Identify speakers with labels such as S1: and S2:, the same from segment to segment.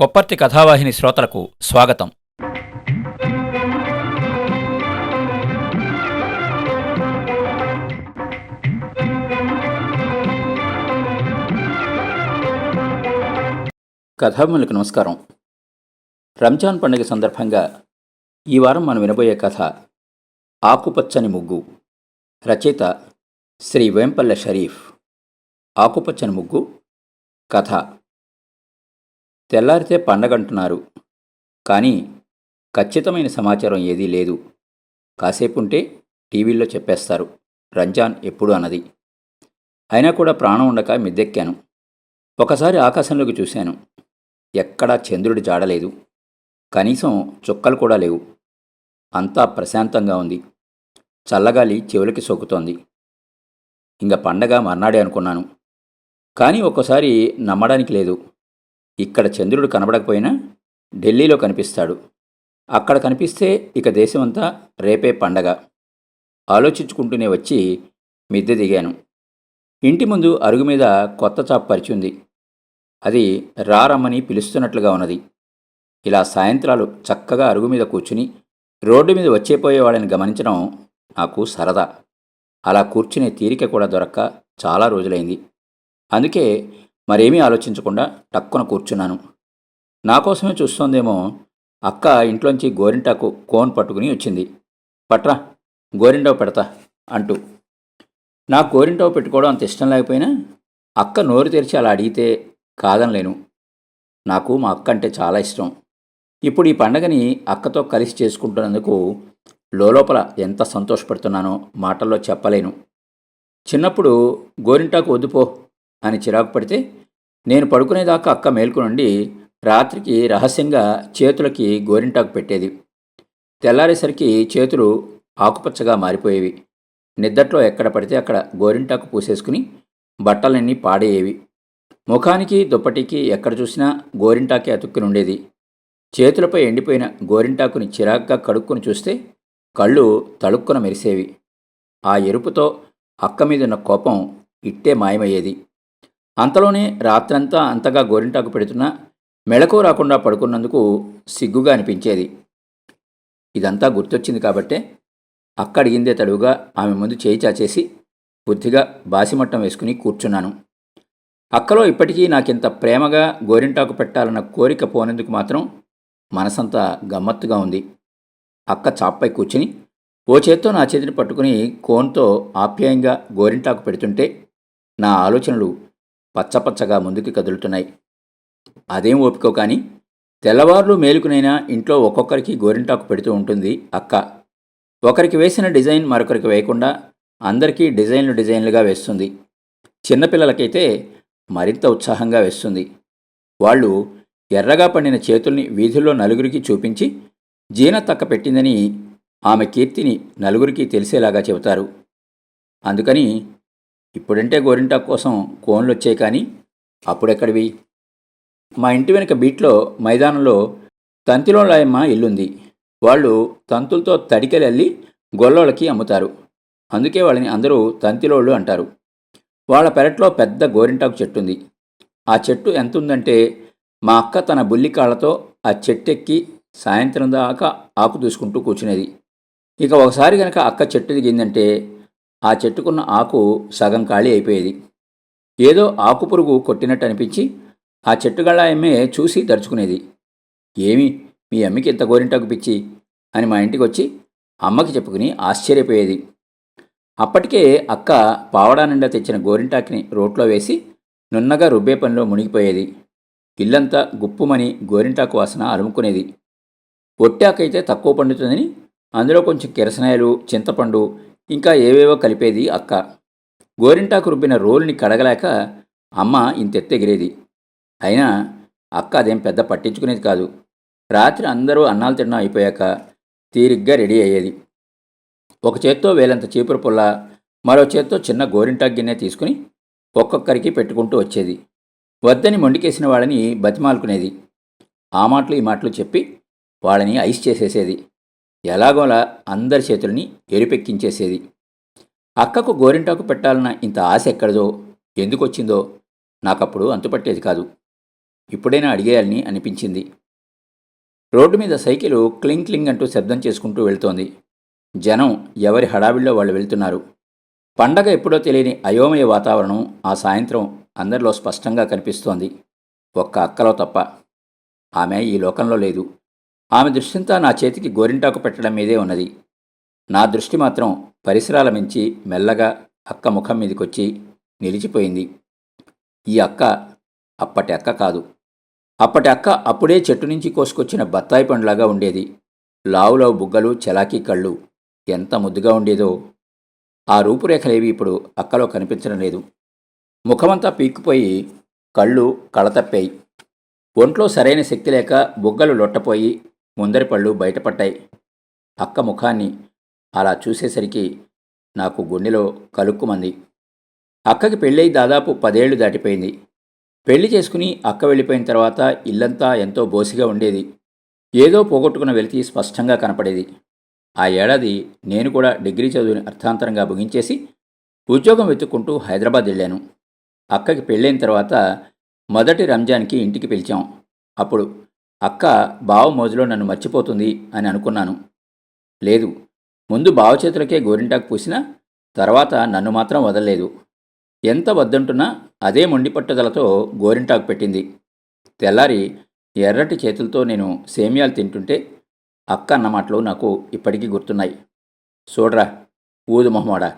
S1: కొప్పర్తి కథావాహిని శ్రోతలకు స్వాగతం. కథాములకు నమస్కారం. రంజాన్ పండుగ సందర్భంగా ఈ వారం మనం వినబోయే కథ ఆకుపచ్చని ముగ్గు రచయిత శ్రీ వేంపల్ల షరీఫ్. ఆకుపచ్చని ముగ్గు కథ. తెల్లారితే పండగంటున్నారు. కానీ ఖచ్చితమైన సమాచారం ఏదీ లేదు. కాసేపు ఉంటే టీవీల్లో చెప్పేస్తారు. రంజాన్ ఎప్పుడు అన్నది. అయినా కూడా ప్రాణం ఉండక మిద్దెక్కాను. ఒకసారి ఆకాశంలోకి చూశాను. ఎక్కడా చంద్రుడి జాడలేదు కనీసం చుక్కలు కూడా లేవు. అంతా ప్రశాంతంగా ఉంది. చల్లగాలి చెవులకి సోకుతోంది. ఇంక పండగ మర్నాడే అనుకున్నాను. కానీ ఒక్కోసారి నమ్మడానికి లేదు. ఇక్కడ చంద్రుడు కనబడకపోయినా ఢిల్లీలో కనిపిస్తాడు. అక్కడ కనిపిస్తే ఇక దేశమంతా రేపే పండగ. ఆలోచించుకుంటూనే వచ్చి మిద్దె దిగాను. ఇంటి ముందు అరుగు మీద కొత్త చాప్ పరిచి ఉంది. అది రారమ్మని పిలుస్తున్నట్లుగా ఉన్నది. ఇలా సాయంత్రాలు చక్కగా అరుగు మీద కూర్చుని రోడ్డు మీద వచ్చేపోయేవాళ్ళని గమనించడం నాకు సరదా. అలా కూర్చునే తీరిక కూడా దొరక్క చాలా రోజులైంది. అందుకే మరేమీ ఆలోచించకుండా టక్కున కూర్చున్నాను. నా కోసమే చూస్తోందేమో అక్క ఇంట్లోంచి గోరింటాకు కోన్ పట్టుకుని వచ్చింది. పట్రా గోరింటావు పెడతా అంటూ. నాకు గోరింటావు పెట్టుకోవడం అంత ఇష్టం లేకపోయినా అక్క నోరు తెరిచి అలా అడిగితే కాదనలేను. నాకు మా అక్క అంటే చాలా ఇష్టం. ఇప్పుడు ఈ పండగని అక్కతో కలిసి చేసుకుంటున్నందుకు లోపల ఎంత సంతోషపడుతున్నానో మాటల్లో చెప్పలేను. చిన్నప్పుడు గోరింటాకు వద్దుపో అని చిరాకు పడితే నేను పడుకునేదాకా అక్క మేల్కొనుండి రాత్రికి రహస్యంగా చేతులకి గోరింటాకు పెట్టేది. తెల్లారేసరికి చేతులు ఆకుపచ్చగా మారిపోయేవి. నిద్దట్లో ఎక్కడ పడితే అక్కడ గోరింటాకు పూసేసుకుని బట్టలన్నీ పాడేయేవి ముఖానికి దుప్పటికి ఎక్కడ చూసినా గోరింటాకే అతుక్కుని ఉండేది. చేతులపై ఎండిపోయిన గోరింటాకుని చిరాగ్గా కడుక్కుని చూస్తే కళ్ళు తళుక్కున మెరిసేవి. ఆ ఎరుపుతో అక్క మీదున్న కోపం ఇట్టే మాయమయ్యేది. అంతలోనే రాత్రంతా అంతగా గోరింటాకు పెడుతున్నా మెళకు రాకుండా పడుకున్నందుకు సిగ్గుగా అనిపించేది. ఇదంతా గుర్తొచ్చింది కాబట్టే అక్క అడిగిందే తడువుగా ఆమె ముందు చేయి చాచేసి బుద్ధిగా బాసిమట్టం వేసుకుని కూర్చున్నాను. అక్కలో ఇప్పటికీ నాకింత ప్రేమగా గోరింటాకు పెట్టాలన్న కోరిక పోనేందుకు మాత్రం మనసంతా గమ్మత్తుగా ఉంది. అక్క చాప్పై కూర్చుని ఓ చేత్తో నా చేతిని పట్టుకుని కోన్తో ఆప్యాయంగా గోరింటాకు పెడుతుంటే నా ఆలోచనలు పచ్చపచ్చగా ముందుకు కదులుతున్నాయి. అదేం ఓపికో కానీ తెల్లవారులు మేలుకునైనా ఇంట్లో ఒక్కొక్కరికి గోరింటాకు పెడుతూ ఉంటుంది అక్క. ఒకరికి వేసిన డిజైన్ మరొకరికి వేయకుండా అందరికీ డిజైన్లు డిజైన్లుగా వేస్తుంది. చిన్నపిల్లలకైతే మరింత ఉత్సాహంగా వేస్తుంది. వాళ్ళు ఎర్రగా పండిన చేతుల్ని వీధుల్లో నలుగురికి చూపించి జీన తక్క పెట్టిందని ఆమె కీర్తిని నలుగురికి తెలిసేలాగా చెబుతారు. అందుకని ఇప్పుడంటే గోరింటాకు కోసం కోన్లు వచ్చాయి కానీ అప్పుడెక్కడివి మా ఇంటి వెనుక బీట్లో మైదానంలో తంతిలోలాయమ్మ ఇల్లుంది. వాళ్ళు తంతులతో తడికెలల్లి గొల్లోళ్ళకి అమ్ముతారు. అందుకే వాళ్ళని అందరూ తంతిలోళ్ళు అంటారు. వాళ్ళ పెరట్లో పెద్ద గోరింటాకు చెట్టు ఉంది ఆ చెట్టు ఎంత ఉందంటే మా అక్క తన బుల్లి కాళ్ళతో ఆ చెట్టెక్కి సాయంత్రం దాకా ఆకు దూసుకుంటూ కూర్చునేది. ఇక ఒకసారి గనక అక్క చెట్టు దిగిందంటే ఆ చెట్టుకున్న ఆకు సగం ఖాళీ అయిపోయేది. ఏదో ఆకు పురుగు కొట్టినట్టు అనిపించి ఆ చెట్టుగళ్ళ అమ్మే చూసి దరుచుకునేది ఏమి మీ అమ్మకి ఇంత గోరింటాకు పిచ్చి? అని మా ఇంటికి వచ్చి అమ్మకి చెప్పుకుని ఆశ్చర్యపోయేది. అప్పటికే అక్క పావడా నిండా తెచ్చిన గోరింటాకిని రోట్లో వేసి నున్నగా రుబ్బే పనిలో మునిగిపోయేది. ఇల్లంతా గుప్పుమని గోరింటాకు వాసన అలుముకునేది ఒట్టాకైతే తక్కువ పండుతుందని అందులో కొంచెం కిరసనాయలు చింతపండు ఇంకా ఏవేవో కలిపేది అక్క. గోరింటాకు రుబ్బిన రోల్ని కడగలేక అమ్మ ఇంతెత్తెగిరేది. అయినా అక్క అదేం పెద్ద పట్టించుకునేది కాదు. రాత్రి అందరూ అన్నాలు తినడం అయిపోయాక తీరిగ్గా రెడీ అయ్యేది. ఒక చేత్తో వేలంత చీపురు పుల్ల మరో చేత్తో చిన్న గోరింటా గిన్నె తీసుకుని ఒక్కొక్కరికి పెట్టుకుంటూ వచ్చేది. వద్దని మొండికేసిన వాళ్ళని బతిమాలుకునేది. ఆ మాటలు ఈ మాటలు చెప్పి వాళ్ళని ఐస్ చేసేసేది. ఎలాగోలా అందరి చేతుల్ని ఎరిపెక్కించేసేది. అక్కకు గోరింటాకు పెట్టాలన్న ఇంత ఆశ ఎక్కడదో ఎందుకొచ్చిందో నాకప్పుడు అంతుపట్టేది కాదు. ఇప్పుడైనా అడిగేయాలని అనిపించింది. రోడ్డు మీద సైకిలు క్లింగ్ క్లింగ్ అంటూ శబ్దం చేసుకుంటూ వెళ్తోంది. జనం ఎవరి హడావిడిలో వాళ్ళు వెళ్తున్నారు. పండగ ఎప్పుడో తెలియని అయోమయ వాతావరణం ఆ సాయంత్రం అందరిలో స్పష్టంగా కనిపిస్తోంది. ఒక్క అక్కలో తప్ప ఆమె ఈ లోకంలో లేదు. ఆమె దృష్టింతా నా చేతికి గోరింటాకు పెట్టడం మీదే ఉన్నది. నా దృష్టి మాత్రం పరిసరాల మించి మెల్లగా అక్క ముఖం మీదకొచ్చి నిలిచిపోయింది. ఈ అక్క అప్పటి అక్క కాదు. అప్పటి అక్క అప్పుడే చెట్టు నుంచి కోసుకొచ్చిన బత్తాయి పండులాగా ఉండేది. లావులావు బుగ్గలు చలాకీ కళ్ళు ఎంత ముద్దుగా ఉండేదో ఆ రూపురేఖలేవి ఇప్పుడు అక్కలో కనిపించడం లేదు. ముఖమంతా పీక్కుపోయి కళ్ళు కళతప్పాయి. ఒంట్లో సరైన శక్తి లేక బుగ్గలు లొట్టపోయి ముందరి పళ్ళు బయటపడ్డాయి. అక్క ముఖాన్ని అలా చూసేసరికి నాకు గుండెలో కలుక్కుమంది. అక్కకి పెళ్ళై దాదాపు పదేళ్ళు దాటిపోయింది. పెళ్ళి చేసుకుని అక్క వెళ్ళిపోయిన తర్వాత ఇల్లంతా ఎంతో బోసిగా ఉండేది. ఏదో పోగొట్టుకున్న వెలితి స్పష్టంగా కనపడేది. ఆ ఏడాది నేను కూడా డిగ్రీ చదువుని అర్థాంతరంగా ముగించేసి ఉద్యోగం వెతుక్కుంటూ హైదరాబాద్ వెళ్ళాను. అక్కకి పెళ్ళైన తర్వాత మొదటి రంజాన్కి ఇంటికి పిలిచాం. అప్పుడు అక్క బావ మోజులో నన్ను మర్చిపోతుంది అని అనుకున్నాను. లేదు ముందు బావ చేతులకే గోరింటాకు పూసినా తర్వాత నన్ను మాత్రం వదలలేదు. ఎంత వద్దంటున్నా అదే మొండి పట్టుదలతో గోరింటాకు పెట్టింది. తెల్లారి ఎర్రటి చేతులతో నేను సేమియాలు తింటుంటే అక్క అన్న మాటలు నాకు ఇప్పటికీ గుర్తున్నాయి. చూడరా ఊదు మొహమాడా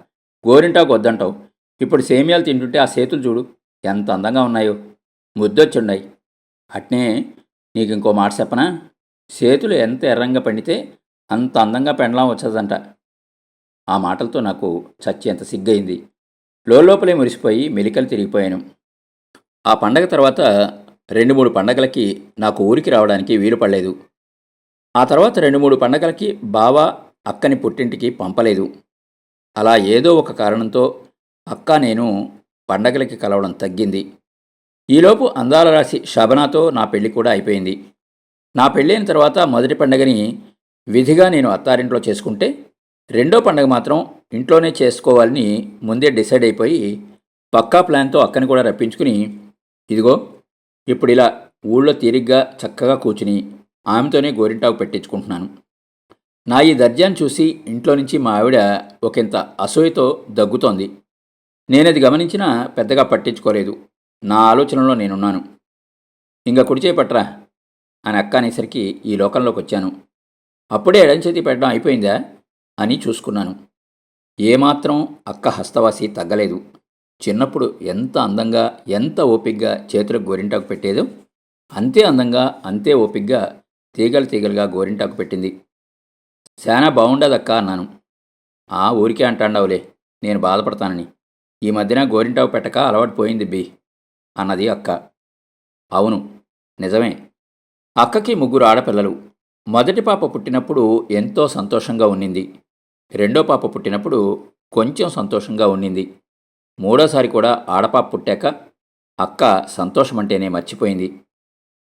S1: గోరింటాకు వద్దంటావు. ఇప్పుడు సేమియాలు తింటుంటే ఆ చేతులు చూడు ఎంత అందంగా ఉన్నాయో. ముద్దొచ్చున్నాయి. అట్నే నీకు ఇంకో మాట చెప్పనా? చేతులు ఎంత ఎర్రంగా పండితే అంత అందంగా పెండలం వచ్చేదంట. ఆ మాటలతో నాకు చచ్చేంత సిగ్గయింది. లోపలే మురిసిపోయి మెలికలు తిరిగిపోయాను. ఆ పండగ తర్వాత రెండు మూడు పండగలకి నాకు ఊరికి రావడానికి వీలు పడలేదు. ఆ తర్వాత రెండు మూడు పండగలకి బావ అక్కని పుట్టింటికి పంపలేదు. అలా ఏదో ఒక కారణంతో అక్క నేను పండగలకి కలవడం తగ్గింది. ఈలోపు అందాల రాశి శబనాతో నా పెళ్ళి కూడా అయిపోయింది. నా పెళ్ళైన తర్వాత మొదటి పండగని విధిగా నేను అత్తారింట్లో చేసుకుంటే రెండో పండగ మాత్రం ఇంట్లోనే చేసుకోవాలని ముందే డిసైడ్ అయిపోయి పక్కా ప్లాన్తో అక్కని కూడా రప్పించుకుని ఇదిగో ఇప్పుడు ఇలా ఊళ్ళో తీరిగ్గా చక్కగా కూర్చుని ఆమెతోనే గోరింటాకు పెట్టించుకుంటున్నాను. నా ఈ దర్జాన్ని చూసి ఇంట్లో నుంచి మా ఆవిడ ఒకంత అసూయతో దగ్గుతోంది. నేనది గమనించినా పెద్దగా పట్టించుకోలేదు. నా ఆలోచనలో నేనున్నాను. ఇంకా కుడిచే పట్రా అని అక్క అనేసరికి ఈ లోకంలోకి వచ్చాను. అప్పుడే ఎడంచేతి పెట్టడం అయిపోయిందా అని చూసుకున్నాను. ఏమాత్రం అక్క హస్తవాసి తగ్గలేదు. చిన్నప్పుడు ఎంత అందంగా ఎంత ఓపిగ్గా చేతులకు గోరింటాకు పెట్టేదో అంతే అందంగా అంతే ఓపిగ్గా తీగలు తీగలుగా గోరింటాకు పెట్టింది. శానా బాగుండదక్క అన్నాను. ఆ ఊరికే అంటాండవులే నేను బాధపడతానని. ఈ మధ్యన గోరింటాకు పెట్టక అలవాటు పోయింది బి. అన్నది అక్క. అవును నిజమే. అక్కకి ముగ్గురు ఆడపిల్లలు. మొదటి పాప పుట్టినప్పుడు ఎంతో సంతోషంగా ఉన్నింది. రెండో పాప పుట్టినప్పుడు కొంచెం సంతోషంగా ఉన్నింది. మూడోసారి కూడా ఆడపాప పుట్టాక అక్క సంతోషమంటేనే మర్చిపోయింది.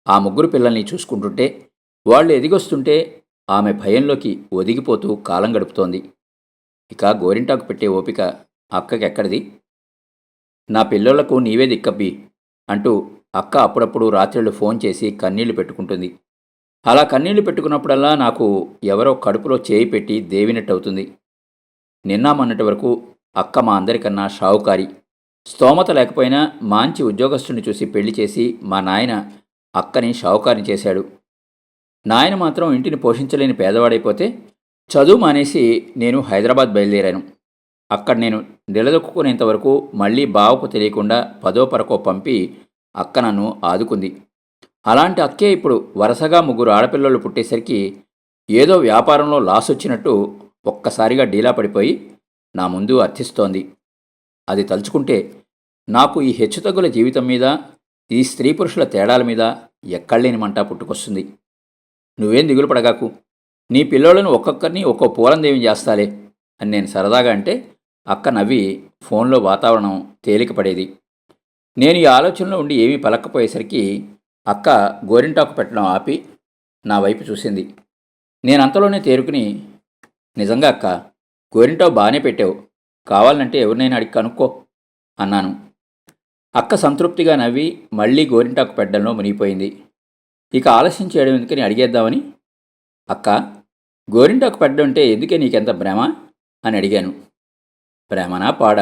S1: ఆ ముగ్గురు పిల్లల్ని చూసుకుంటుంటే వాళ్ళు ఎదిగొస్తుంటే ఆమె భయంలోకి ఒదిగిపోతూ కాలం గడుపుతోంది. ఇక గోరింటాకు పెట్టే ఓపిక అక్కకెక్కడిది? నా పిల్లోళ్ళకు నీవే దిక్కబ్బి. అంటూ అక్క అప్పుడప్పుడు రాత్రిళ్ళు ఫోన్ చేసి కన్నీళ్ళు పెట్టుకుంటుంది. అలా కన్నీళ్ళు పెట్టుకున్నప్పుడల్లా నాకు ఎవరో కడుపులో చేయి పెట్టి దేవినట్టు అవుతుంది నిన్న మొన్నటి వరకు అక్క మా అందరికన్నా షావుకారి. స్తోమత లేకపోయినా మాంచి ఉద్యోగస్తుని చూసి పెళ్ళి చేసి మా నాయన అక్కని షావుకారిని చేశాడు. నాయన మాత్రం ఇంటిని పోషించలేని పేదవాడైపోతే చదువు మానేసి నేను హైదరాబాద్ బయలుదేరాను. అక్కడ నేను నిలదొక్కునేంత వరకు మళ్ళీ బావకు తెలియకుండా పదో పరకో పంపి అక్క నన్ను ఆదుకుంది. అలాంటి అక్కే ఇప్పుడు వరుసగా ముగ్గురు ఆడపిల్లలు పుట్టేసరికి ఏదో వ్యాపారంలో లాస్ వచ్చినట్టు ఒక్కసారిగా డీలా పడిపోయి నా ముందు అర్థిస్తోంది. అది తలుచుకుంటే నాకు ఈ హెచ్చుతగ్గుల జీవితం మీద ఈ స్త్రీ పురుషుల తేడాల మీద ఎక్కడలేని మంట పుట్టుకొస్తుంది. నువ్వేం దిగులు పడగాకు? నీ పిల్లోళ్ళను ఒక్కొక్కరిని ఒక్కో పూలందేవి చేస్తాలే అని నేను సరదాగా అంటే అక్క నవ్వి ఫోన్లో వాతావరణం తేలిక పడేది నేను ఈ ఆలోచనలో ఉండి ఏమీ పలక్కపోయేసరికి అక్క గోరింటాకు పెట్టడం ఆపి నా వైపు చూసింది. నేను అంతలోనే తేరుకుని నిజంగా అక్క గోరింటాకు బాగానే పెట్టావు. కావాలంటే ఎవరినైనా అడిగి కనుక్కో అన్నాను. అక్క సంతృప్తిగా నవ్వి మళ్ళీ గోరింటాకు పెట్టడంలో మునిగిపోయింది. ఇక ఆలస్యం చేయడం ఎందుకని అడిగేద్దామని అక్క గోరింటాకు పెట్టడం అంటే ఎందుకే నీకెంత భ్రమ? అని అడిగాను. ప్రేమనా పాడ?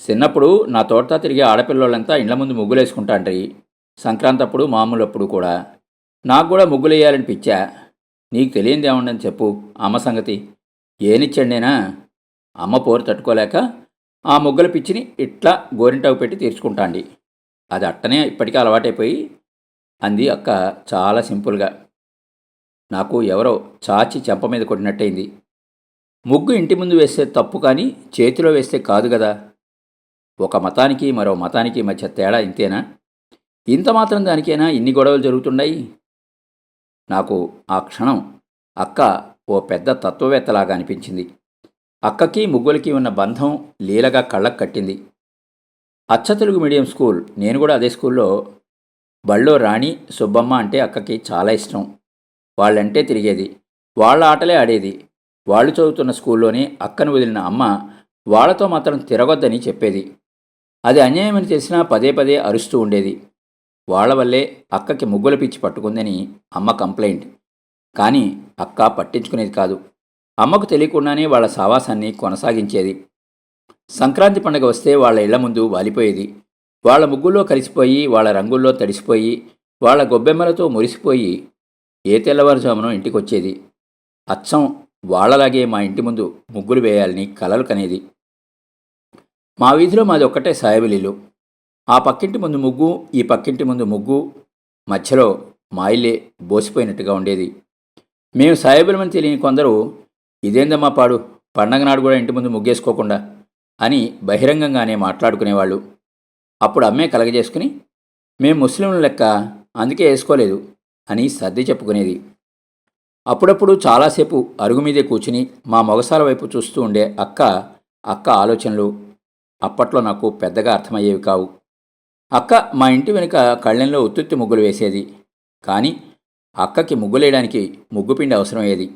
S1: చిన్నప్పుడు నా తోట తిరిగే ఆడపిల్లోళ్ళంతా ఇండ్ల ముందు ముగ్గులేసుకుంటాండ్రి. సంక్రాంతప్పుడు మామూలప్పుడు కూడా. నాకు కూడా ముగ్గులు వేయాలని పిచ్చా నీకు తెలియంది ఏముండని చెప్పు అమ్మ సంగతి. ఏనిచ్చండేనా? అమ్మ పోరు తట్టుకోలేక ఆ ముగ్గుల పిచ్చిని ఇట్లా గోరింటాకు పెట్టి తీర్చుకుంటాండి. అది అట్టనే ఇప్పటికే అలవాటైపోయి అంది అక్క చాలా సింపుల్గా. నాకు ఎవరో చాచి చెంప మీద కొట్టినట్టయింది. ముగ్గు ఇంటి ముందు వేస్తే తప్పు కానీ చేతిలో వేస్తే కాదు కదా. ఒక మతానికి మరో మతానికి మధ్య తేడా ఇంతేనా? ఇంత మాత్రం దానికైనా ఇన్ని గొడవలు జరుగుతున్నాయి? నాకు ఆ క్షణం అక్క ఓ పెద్ద తత్వవేత్తలాగా అనిపించింది. అక్కకి ముగ్గులకి ఉన్న బంధం లీలగా కళ్ళకు కట్టింది. అచ్చ తెలుగు మీడియం స్కూల్ నేను కూడా అదే స్కూల్లో. బళ్ళో రాణి సుబ్బమ్మ అంటే అక్కకి చాలా ఇష్టం. వాళ్ళంటే తిరిగేది. వాళ్ళ ఆటలే ఆడేది. వాళ్ళు చదువుతున్న స్కూల్లోనే అక్కను వదిలిన అమ్మ వాళ్ళతో మాత్రం తిరగొద్దని చెప్పేది. అది అన్యాయమని తెలిసినా పదే పదే అరుస్తూ ఉండేది. వాళ్ళ వల్లే అక్కకి ముగ్గుల పిచ్చి పట్టుకుందని అమ్మ కంప్లైంట్. కానీ అక్క పట్టించుకునేది కాదు. అమ్మకు తెలియకుండానే వాళ్ళ సావాసాన్ని కొనసాగించేది. సంక్రాంతి పండగ వస్తే వాళ్ళ ఇళ్ళ ముందు వాలిపోయేది. వాళ్ళ ముగ్గుల్లో కలిసిపోయి వాళ్ళ రంగుల్లో తడిసిపోయి వాళ్ళ గొబ్బెమ్మలతో మురిసిపోయి ఏ తెల్లవారుజామునో ఇంటికొచ్చేది. అచ్చం వాళ్ళలాగే మా ఇంటి ముందు ముగ్గులు వేయాలని కలలు కనేది. మా వీధిలో మాది ఒక్కటే సాయబిల్లు ఆ పక్కింటి ముందు ముగ్గు ఈ పక్కింటి ముందు ముగ్గు మధ్యలో మా ఇల్లే బోసిపోయినట్టుగా ఉండేది. మేము సాయబిలమని తెలియని కొందరు ఇదేందమ్మా పాడు పండగ నాడు కూడా ఇంటి ముందు ముగ్గేసుకోకుండా అని బహిరంగంగానే మాట్లాడుకునేవాళ్ళు. అప్పుడు అమ్మే కలగజేసుకుని మేము ముస్లింల లెక్క అందుకే వేసుకోలేదు అని సర్ది చెప్పుకునేది. అప్పుడప్పుడు చాలాసేపు అరుగు మీదే కూర్చుని మా మొగసాల వైపు చూస్తూ ఉండే అక్క అక్క ఆలోచనలు అప్పట్లో నాకు పెద్దగా అర్థమయ్యేవి కావు. అక్క మా ఇంటి వెనుక కళ్ళెంలో ఉత్తుత్తి ముగ్గులు వేసేది. కానీ అక్కకి ముగ్గులేయడానికి ముగ్గుపిండి అవసరమయ్యేది.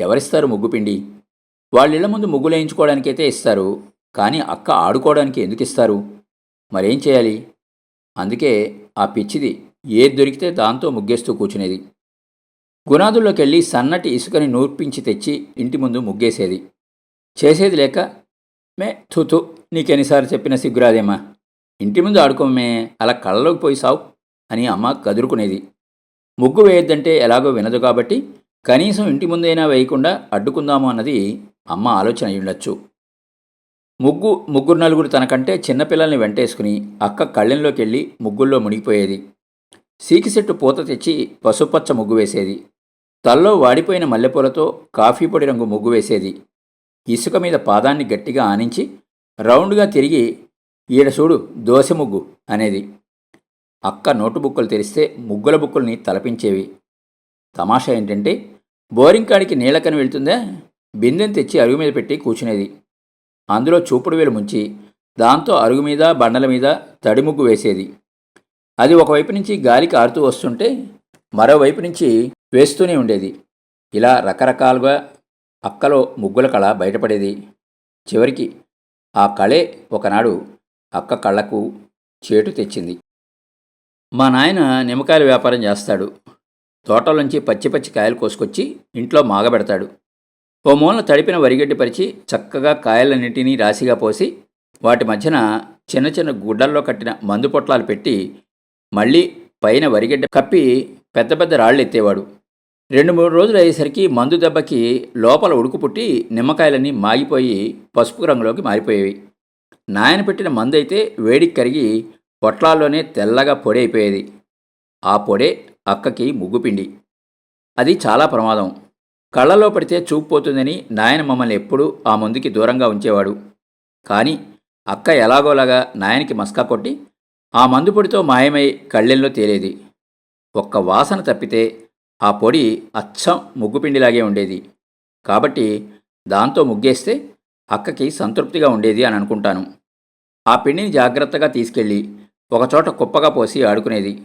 S1: ఎవరిస్తారు ముగ్గుపిండి? వాళ్ళిళ్ళ ముందు ముగ్గులేయించుకోవడానికైతే ఇస్తారు. కానీ అక్క ఆడుకోవడానికి ఎందుకు ఇస్తారు? మరేం చేయాలి? అందుకే ఆ పిచ్చిది ఏది దొరికితే దాంతో ముగ్గేస్తూ కూర్చునేది. గునాదుల్లోకి వెళ్ళి సన్నటి ఇసుకని నూర్పించి తెచ్చి ఇంటి ముందు ముగ్గేసేది. చేసేది లేక మే థుతు నీకెన్నిసార్లు చెప్పిన సిగ్గురాదేమా? ఇంటి ముందు ఆడుకోమే అలా కళ్ళలోకి పోయి సావు అని అమ్మ కదురుకునేది. ముగ్గు వేయొద్దంటే ఎలాగో వినదు కాబట్టి కనీసం ఇంటి ముందైనా వేయకుండా అడ్డుకుందాము అన్నది అమ్మ ఆలోచన అయ్యుండొచ్చు. ముగ్గు ముగ్గురు నలుగురు తనకంటే చిన్నపిల్లల్ని వెంటేసుకుని అక్క కళ్ళెంలోకి వెళ్ళి ముగ్గుల్లో మునిగిపోయేది. సీకిసెట్టు పూత తెచ్చి పసుపచ్చ ముగ్గు వేసేది. తల్లో వాడిపోయిన మల్లెపూలతో కాఫీ పొడి రంగు ముగ్గు వేసేది. ఇసుక మీద పాదాన్ని గట్టిగా ఆనించి రౌండ్గా తిరిగి ఈడ చూడు దోశ ముగ్గు అనేది. అక్క నోటు బుక్కులు తెరిస్తే ముగ్గుల బుక్కుల్ని తలపించేవి. తమాషా ఏంటంటే బోరింగ్ కాడికి నీళ్ళకని వెళ్తుందా? బిందెని తెచ్చి అరుగు మీద పెట్టి కూర్చునేది. అందులో చూపుడు వేలు ముంచి దాంతో అరుగు మీద బండల మీద తడి ముగ్గు వేసేది. అది ఒకవైపు నుంచి గాలికి ఆరుతూ వస్తుంటే మరోవైపు నుంచి వేస్తూనే ఉండేది. ఇలా రకరకాలుగా అక్కలో ముగ్గుల కళ బయటపడేది. చివరికి ఆ కళే ఒకనాడు అక్క కళ్ళకు చేటు తెచ్చింది. మా నాయన నిమ్మకాయల వ్యాపారం చేస్తాడు. తోటలోంచి పచ్చి పచ్చి కాయలు కోసుకొచ్చి ఇంట్లో మాగబెడతాడు. ఓ మూలన తడిపిన వరిగడ్డి పరిచి చక్కగా కాయలన్నింటినీ రాశిగా పోసి వాటి మధ్యన చిన్న చిన్న గుడ్డల్లో కట్టిన మందు పొట్లాలు పెట్టి మళ్ళీ పైన వరిగడ్డ కప్పి పెద్ద పెద్ద రాళ్ళు ఎత్తేవాడు. రెండు మూడు రోజులు అయ్యేసరికి మందు దెబ్బకి లోపల ఉడుకు పుట్టి నిమ్మకాయలన్నీ మాగిపోయి పసుపు రంగులోకి మారిపోయేవి. నాయన పెట్టిన మందు అయితే వేడికి కరిగి పొట్లాల్లోనే తెల్లగా పొడి అయిపోయేది. ఆ పొడే అక్కకి ముగ్గుపిండి అది చాలా ప్రమాదం. కళ్ళలో పడితే చూపు పోతుందని నాయన మమ్మల్ని ఎప్పుడూ ఆ మందుకి దూరంగా ఉంచేవాడు. కానీ అక్క ఎలాగోలాగా నాయనకి మస్కా కొట్టి ఆ మందు పొడితో మాయమై కళ్ళెల్లో తేలేది. ఒక్క వాసన తప్పితే ఆ పొడి అచ్చం ముగ్గుపిండిలాగే ఉండేది. కాబట్టి దాంతో ముగ్గేస్తే అక్కకి సంతృప్తిగా ఉండేది అని అనుకుంటాను. ఆ పిండిని జాగ్రత్తగా తీసుకెళ్ళి ఒకచోట కుప్పగా పోసి ఆడుకునేది.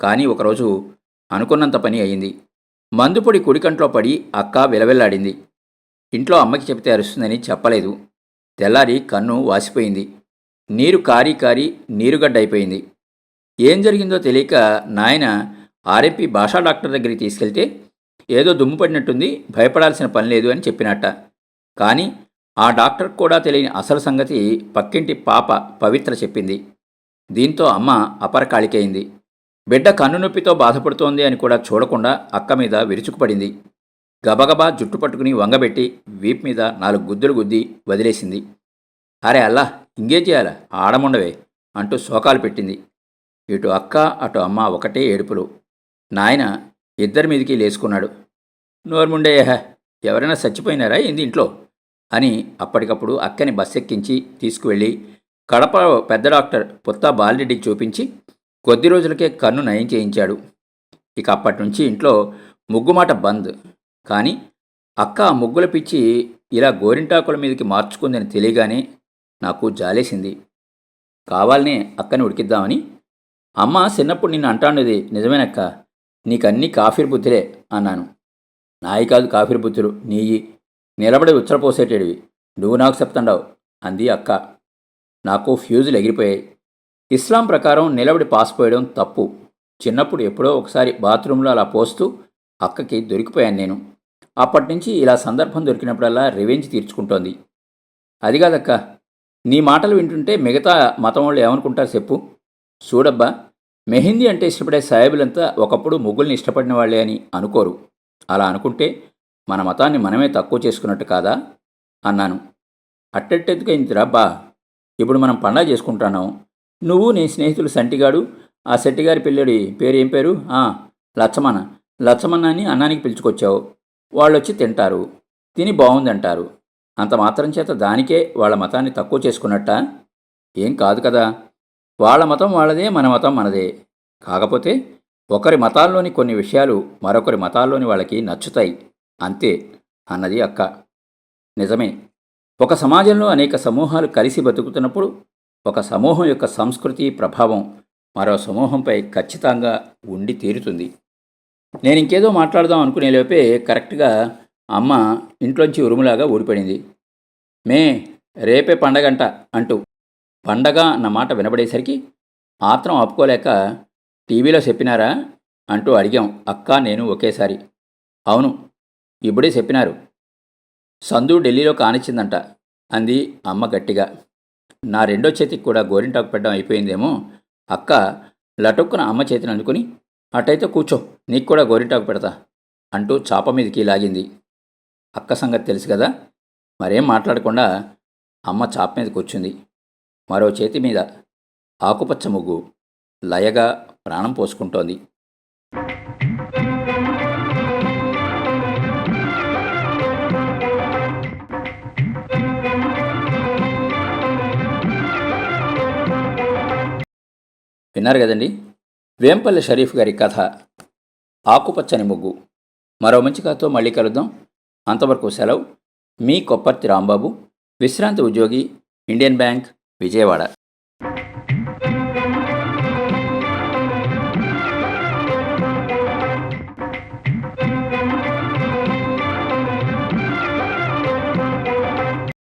S1: కానీ ఒకరోజు అనుకున్నంత పని అయింది. మందుపొడి కుడికంట్లో పడి అక్క విలవెల్లాడింది. ఇంట్లో అమ్మకి చెబితే అరుస్తుందని చెప్పలేదు. తెల్లారి కన్ను వాసిపోయింది. నీరు కారి కారి నీరుగడ్డ అయిపోయింది ఏం జరిగిందో తెలియక నాయన ఆర్ఎంపీ భాషా డాక్టర్ దగ్గరికి తీసుకెళ్తే ఏదో దుమ్ము పడినట్టుంది భయపడాల్సిన పని లేదు అని చెప్పినట్ట. కానీ ఆ డాక్టర్ కూడా తెలియని అసలు సంగతి పక్కింటి పాప పవిత్ర చెప్పింది. దీంతో అమ్మ అపరకాళికైంది. బిడ్డ కన్ను నొప్పితో బాధపడుతోంది అని కూడా చూడకుండా అక్క మీద విరుచుకుపడింది. గబగబా జుట్టు పట్టుకుని వంగబెట్టి వీప్ మీద నాలుగు గుద్దులు గుద్ది వదిలేసింది. అరే అల్లా ఇంగే చేయాలా? ఆడముండవే అంటూ శోకాలు పెట్టింది. ఇటు అక్క అటు అమ్మ ఒకటే ఏడుపులు. నాయన ఇద్దరి మీదికి లేసుకున్నాడు. నోర్ముండేహ ఎవరైనా చచ్చిపోయినారా ఏంది ఇంట్లో? అని అప్పటికప్పుడు అక్కని బస్సెక్కించి తీసుకువెళ్ళి కడప పెద్ద డాక్టర్ పుత్తా బాలరెడ్డికి చూపించి కొద్ది రోజులకే కన్ను నయం చేయించాడు. ఇక అప్పటి నుంచి ఇంట్లో ముగ్గుమాట బంద్. కానీ అక్క ఆ ముగ్గుల పిచ్చి ఇలా గోరింటాకుల మీదకి మార్చుకుందని తెలియగానే నాకు జాలేసింది. కావాలనే అక్కని ఉడికిద్దామని. అమ్మ చిన్నప్పుడు నిన్ను అంటాండేది నిజమేనక్క? నీకన్నీ కాఫీర్ బుద్ధులే అన్నాను. నాయి కాదు కాఫీర్ బుద్ధులు నీయి. నిలబడి ఉచ్చరపోసేటేడివి నువ్వు నాకు చెప్తండావు అంది అక్క. నాకు ఫ్యూజులు ఎగిరిపోయాయి. ఇస్లాం ప్రకారం నిలబడి పాస్ పోయడం తప్పు. చిన్నప్పుడు ఎప్పుడో ఒకసారి బాత్రూంలో అలా పోస్తూ అక్కకి దొరికిపోయాను నేను. అప్పటి నుంచి ఇలా సందర్భం దొరికినప్పుడల్లా రివెంజ్ తీర్చుకుంటోంది. అది కాదక్క నీ మాటలు వింటుంటే మిగతా మతం వాళ్ళు ఏమనుకుంటారు చెప్పు. చూడబ్బా మెహందీ అంటే ఇష్టపడే సాయబులంతా ఒకప్పుడు ముగ్గుల్ని ఇష్టపడిన వాళ్ళే అని అనుకోరు. అలా అనుకుంటే మన మతాన్ని మనమే తక్కువ చేసుకున్నట్టు కాదా? అన్నాను. అట్టెట్టెత్తుకైందిరా బా ఇప్పుడు మనం పండగ చేసుకుంటున్నాం. నువ్వు నీ స్నేహితులు సంటిగాడు ఆ శెట్టిగారి పిల్లడి పేరు ఏం పేరు? లచ్చమన్న లచ్చమన్న అని అన్నానికి పిలుచుకొచ్చావు. వాళ్ళొచ్చి తింటారు. తిని బాగుందంటారు అంత మాత్రం చేత దానికే వాళ్ళ మతాన్ని తక్కువ చేసుకున్నట్ట? ఏం కాదు కదా. వాళ్ళ మతం వాళ్ళదే మన మతం మనదే. కాకపోతే ఒకరి మతాల్లోని కొన్ని విషయాలు మరొకరి మతాల్లోని వాళ్ళకి నచ్చుతాయి. అంతే అన్నది అక్క. నిజమే. ఒక సమాజంలో అనేక సమూహాలు కలిసి బతుకుతున్నప్పుడు ఒక సమూహం యొక్క సంస్కృతి ప్రభావం మరో సమూహంపై ఖచ్చితంగా ఉండి తీరుతుంది. నేను ఇంకేదో మాట్లాడదాం అనుకునే లోపే కరెక్ట్గా అమ్మ ఇంట్లోంచి ఉరుములాగా ఊడిపడింది. మే రేపే పండగంట అంటూ పండగ అన్న మాట వినబడేసరికి ఆత్రం ఆపుకోలేక టీవీలో చెప్పినారా అంటూ అడిగాం. అక్క నేను ఒకేసారి. అవును ఇప్పుడే చెప్పినారు. సందు ఢిల్లీలో కానిచ్చిందంట అంది అమ్మ గట్టిగా. నా రెండో చేతికి కూడా గోరింటాకు పెట్టడం అయిపోయిందేమో. అక్క లటుక్కున అమ్మ చేతిని అందుకుని అటైతే కూర్చో నీకు కూడా గోరింటాకు పెడతా అంటూ చాప మీదకి లాగింది. అక్క సంగతి తెలుసు కదా మరేం మాట్లాడకుండా అమ్మ చాప మీద కూర్చుంది మరో చేతి మీద ఆకుపచ్చ ముగ్గు లయగా ప్రాణం పోసుకుంటోంది. విన్నారు కదండి? వేంపల్లి షరీఫ్ గారి కథ ఆకుపచ్చని ముగ్గు. మరో మంచి కథతో మళ్ళీ కలుద్దాం. అంతవరకు సెలవు. మీ కొప్పర్తి రాంబాబు విశ్రాంతి ఉద్యోగి ఇండియన్ బ్యాంక్ విజయవాడ.